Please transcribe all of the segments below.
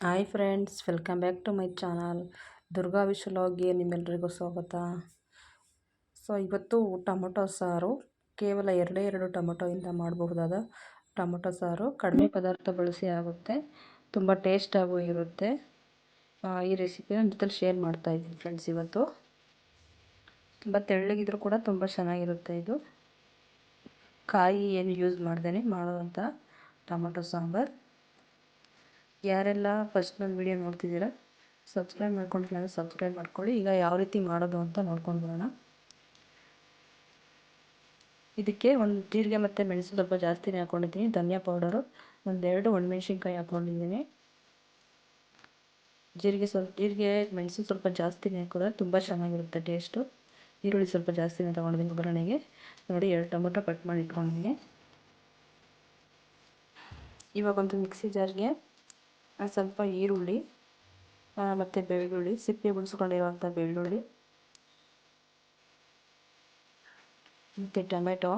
Hi friends, welcome back to my channel Durga ವಿಶ್ವಲಾಗ್ಗೆ ನಿಮ್ಮೆಲ್ಲರಿಗೂ ಸ್ವಾಗತ. So, ಇವತ್ತು ಟೊಮೊಟೊ ಸಾರು, ಕೇವಲ ಎರಡೇ ಎರಡು ಟೊಮೊಟೊಯಿಂದ ಮಾಡಬಹುದಾದ ಟೊಮೊಟೊ ಸಾರು. ಕಡಿಮೆ ಪದಾರ್ಥ ಬಳಸಿ ಆಗುತ್ತೆ, ತುಂಬ ಟೇಸ್ಟಾಗೂ ಇರುತ್ತೆ. ಈ ರೆಸಿಪಿನ ನನ್ನ ಜೊತೆ ಶೇರ್ ಮಾಡ್ತಾ ಇದ್ದೀನಿ ಫ್ರೆಂಡ್ಸ್ ಇವತ್ತು. ತುಂಬ ತೆಳ್ಳಗಿದ್ರೂ ಕೂಡ ತುಂಬ ಚೆನ್ನಾಗಿರುತ್ತೆ ಇದು. ಕಾಯಿ ಏನು ಯೂಸ್ ಮಾಡ್ದೇನೆ ಮಾಡುವಂಥ ಟೊಮೊಟೊ ಸಾಂಬಾರು. ಯಾರೆಲ್ಲ ಫಸ್ಟ್ ನನ್ನ ವಿಡಿಯೋ ನೋಡ್ತಿದ್ದೀರಾ ಸಬ್ಸ್ಕ್ರೈಬ್ ಮಾಡ್ಕೊಂಡಿಲ್ಲ ಸಬ್ಸ್ಕ್ರೈಬ್ ಮಾಡ್ಕೊಳ್ಳಿ. ಈಗ ಯಾವ ರೀತಿ ಮಾಡೋದು ಅಂತ ನೋಡ್ಕೊಂಡು ಬರೋಣ. ಇದಕ್ಕೆ ಒಂದು ಜೀರಿಗೆ ಮತ್ತು ಮೆಣಸು ಸ್ವಲ್ಪ ಜಾಸ್ತಿನೇ ಹಾಕ್ಕೊಂಡಿದ್ದೀನಿ ಧನಿಯಾ ಪೌಡರು ಒಂದೆರಡು ಒಣಮೆಣ್ಸಿನ್ಕಾಯಿ ಹಾಕ್ಕೊಂಡಿದ್ದೀನಿ ಜೀರಿಗೆ ಸ್ವಲ್ಪ, ಜೀರಿಗೆ ಮೆಣಸು ಸ್ವಲ್ಪ ಜಾಸ್ತಿನೇ ಹಾಕಿದ್ರೆ ತುಂಬ ಚೆನ್ನಾಗಿರುತ್ತೆ ಟೇಸ್ಟು ಈರುಳ್ಳಿ ಸ್ವಲ್ಪ ಜಾಸ್ತಿನೇ ತೊಗೊಂಡಿದ್ದೀನಿ ಒಗ್ಗರಣೆಗೆ. ನೋಡಿ, ಎರಡು ಟೊಮೊಟೊ ಕಟ್ ಮಾಡಿ ಇಟ್ಕೊಂಡಿದ್ದೀನಿ. ಇವಾಗ ಒಂದು ಮಿಕ್ಸಿ ಜಾರ್ಗೆ ಸ್ವಲ್ಪ ಈರುಳ್ಳಿ ಮತ್ತು ಬೆಳ್ಳುಳ್ಳಿ, ಸಿಪ್ಪೆ ಬಿಡಿಸ್ಕೊಂಡಿರುವಂಥ ಬೆಳ್ಳುಳ್ಳಿ, ಮತ್ತು ಟೊಮೆಟೊ,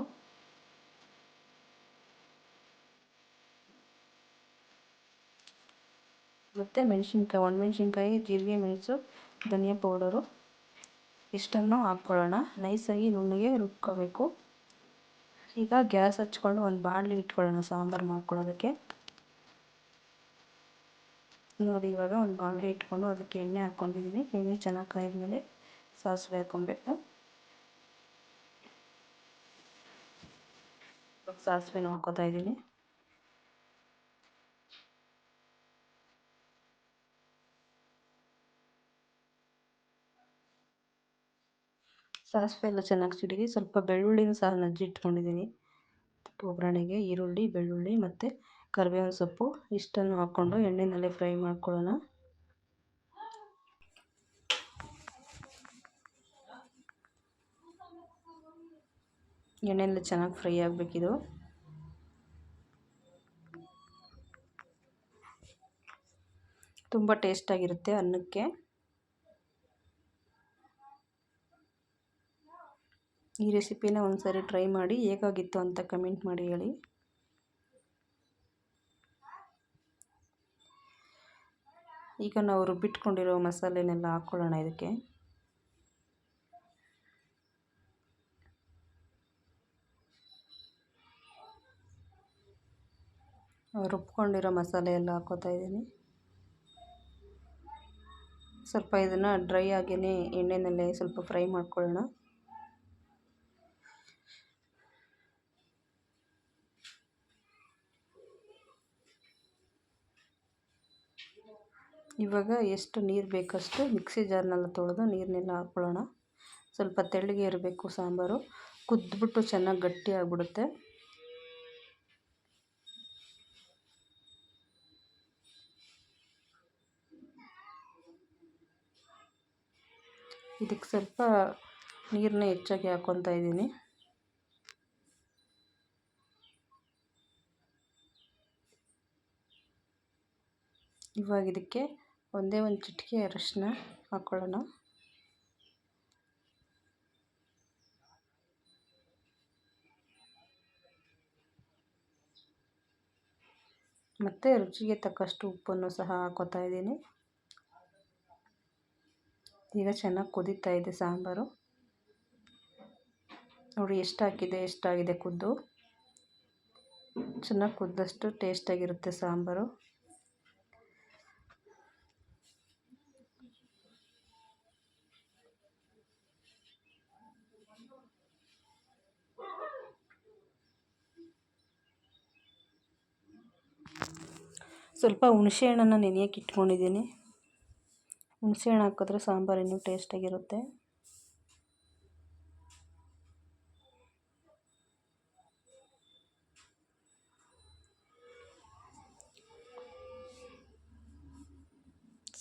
ಮತ್ತು ಮೆಣಸಿನ್ಕಾಯಿ, ಒಣಮೆಣ್ಸಿನ್ಕಾಯಿ, ಜೀರಿಗೆ, ಮೆಣಸು, ಧನಿಯಾ ಪೌಡರು, ಇಷ್ಟನ್ನು ಹಾಕ್ಕೊಳ್ಳೋಣ. ನೈಸಾಗಿ ನುಣ್ಣಗೆ ರುಬ್ಕೋಬೇಕು. ಈಗ ಗ್ಯಾಸ್ ಹಚ್ಕೊಂಡು ಒಂದು ಬಾಣಲಿ ಇಟ್ಕೊಳ್ಳೋಣ ಸಾಂಬಾರು ಮಾಡ್ಕೊಳ್ಳೋದಕ್ಕೆ. ನೋಡಿ, ಇವಾಗ ಒಂದು ಬಾಂಡ್ಲಿ ಇಟ್ಕೊಂಡು ಅದಕ್ಕೆ ಎಣ್ಣೆ ಹಾಕ್ಕೊಂಡಿದ್ದೀನಿ ಎಣ್ಣೆ ಚೆನ್ನಾಗಿ ಕಾಯಿದ್ಮೇಲೆ ಸಾಸಿವೆ ಹಾಕ್ಕೊಬೇಕು ಸಾಸಿವೆನೂ ಹಾಕೋತಾ ಇದ್ದೀನಿ. ಸಾಸಿವೆ ಎಲ್ಲ ಚೆನ್ನಾಗಿ ಸಿಡಿಗಿ, ಸ್ವಲ್ಪ ಬೆಳ್ಳುಳ್ಳಿನೂ ಸಹ ನಜ್ಜಿ ಇಟ್ಕೊಂಡಿದ್ದೀನಿ ಒಗ್ಗರಣೆಗೆ, ಈರುಳ್ಳಿ, ಬೆಳ್ಳುಳ್ಳಿ ಮತ್ತು ಕರಿಬೇವಿನ ಸೊಪ್ಪು, ಇಷ್ಟನ್ನು ಹಾಕ್ಕೊಂಡು ಎಣ್ಣೆಯಲ್ಲಿ ಫ್ರೈ ಮಾಡ್ಕೊಳ್ಳೋಣ. ಎಣ್ಣೆಯಲ್ಲಿ ಚೆನ್ನಾಗಿ ಫ್ರೈ ಆಗಬೇಕಿದು. ತುಂಬ ಟೇಸ್ಟಾಗಿರುತ್ತೆ ಅನ್ನಕ್ಕೆ. ಈ ರೆಸಿಪಿನ ಒಂದು ಟ್ರೈ ಮಾಡಿ, ಹೇಗಾಗಿತ್ತು ಅಂತ ಕಮೆಂಟ್ ಮಾಡಿ ಹೇಳಿ. ಈಗ ನಾವು ರುಬ್ಬಿಟ್ಕೊಂಡಿರೋ ಮಸಾಲೆನೆಲ್ಲ ಹಾಕ್ಕೊಳ್ಳೋಣ ಇದಕ್ಕೆ. ರುಬ್ಕೊಂಡಿರೋ ಮಸಾಲೆ ಎಲ್ಲ ಹಾಕೋತಾ ಇದ್ದೀನಿ. ಸ್ವಲ್ಪ ಇದನ್ನು ಡ್ರೈ ಆಗಿಯೇ ಎಣ್ಣೆಯಲ್ಲೇ ಸ್ವಲ್ಪ ಫ್ರೈ ಮಾಡ್ಕೊಳ್ಳೋಣ. ಇವಾಗ ಎಷ್ಟು ನೀರು ಬೇಕಷ್ಟು ಮಿಕ್ಸಿ ಜಾರ್ನೆಲ್ಲ ತೊಳೆದು ನೀರನ್ನೆಲ್ಲ ಹಾಕ್ಕೊಳ್ಳೋಣ ಸ್ವಲ್ಪ ತೆಳ್ಳಗೆ ಇರಬೇಕು ಸಾಂಬಾರು. ಕುದ್ಬಿಟ್ಟು ಚೆನ್ನಾಗಿ ಗಟ್ಟಿ ಆಗಿಬಿಡುತ್ತೆ ಇದಕ್ಕೆ ಸ್ವಲ್ಪ ನೀರನ್ನ ಹೆಚ್ಚಾಗಿ ಹಾಕ್ಕೊತಾ ಇದ್ದೀನಿ. ಇವಾಗ ಇದಕ್ಕೆ ಒಂದೇ ಒಂದು ಚಿಟಿಕೆ ಅರಶಿನ ಹಾಕ್ಕೊಳ್ಳೋಣ. ಮತ್ತು ರುಚಿಗೆ ತಕ್ಕಷ್ಟು ಉಪ್ಪನ್ನು ಸಹ ಹಾಕೋತಾ ಇದ್ದೀನಿ. ಈಗ ಚೆನ್ನಾಗಿ ಕುದೀತಾ ಇದೆ ಸಾಂಬಾರು. ನೋಡಿ ಎಷ್ಟು ಹಾಕಿದೆ ಎಷ್ಟಾಗಿದೆ ಕುದ್ದು. ಚೆನ್ನಾಗಿ ಕುದ್ದಷ್ಟು ಟೇಸ್ಟಾಗಿರುತ್ತೆ ಸಾಂಬಾರು. ಸ್ವಲ್ಪ ಹುಣಸೆ ಹಣ್ಣನ್ನು ನೆನೆಯೋಕೆ ಇಟ್ಕೊಂಡಿದ್ದೀನಿ. ಹುಣಸೆ ಹಣ್ಣು ಹಾಕಿದ್ರೆ ಸಾಂಬಾರು ಇನ್ನೂ ಟೇಸ್ಟಾಗಿರುತ್ತೆ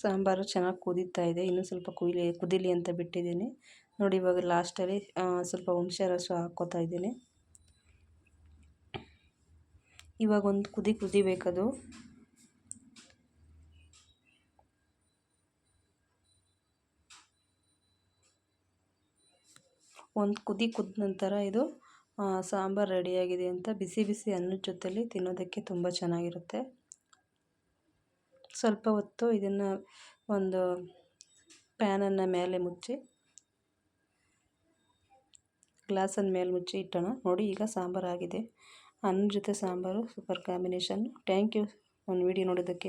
ಸಾಂಬಾರು ಚೆನ್ನಾಗಿ ಕುದೀತಾ ಇದೆ. ಇನ್ನೂ ಸ್ವಲ್ಪ ಕುಯ್ಲಿ, ಕುದೀಲಿ ಅಂತ ಬಿಟ್ಟಿದ್ದೀನಿ. ನೋಡಿ ಇವಾಗ ಲಾಸ್ಟಲ್ಲಿ ಸ್ವಲ್ಪ ಹುಣಸೆ ರಸ ಹಾಕ್ಕೋತಾ ಇದ್ದೀನಿ. ಇವಾಗ ಒಂದು ಕುದಿ ಕುದಿಬೇಕದು ಒಂದು ಕುದಿ ಕುದ್ದ ನಂತರ ಇದು ಸಾಂಬಾರು ರೆಡಿಯಾಗಿದೆ ಅಂತ ಬಿಸಿ ಬಿಸಿ ಅನ್ನದ ಜೊತೆಲಿ ತಿನ್ನೋದಕ್ಕೆ ತುಂಬ ಚೆನ್ನಾಗಿರುತ್ತೆ. ಸ್ವಲ್ಪ ಹೊತ್ತು ಇದನ್ನು ಒಂದು ಪ್ಯಾನನ್ನು ಮೇಲೆ ಮುಚ್ಚಿ ಗ್ಲಾಸನ್ನ ಮೇಲೆ ಮುಚ್ಚಿ ಇಟ್ಟೋಣ. ನೋಡಿ, ಈಗ ಸಾಂಬಾರು ಆಗಿದೆ. ಅನ್ನ ಜೊತೆ sambar super combination thank you ಒಂದು ವಿಡಿಯೋ ನೋಡೋದಕ್ಕೆ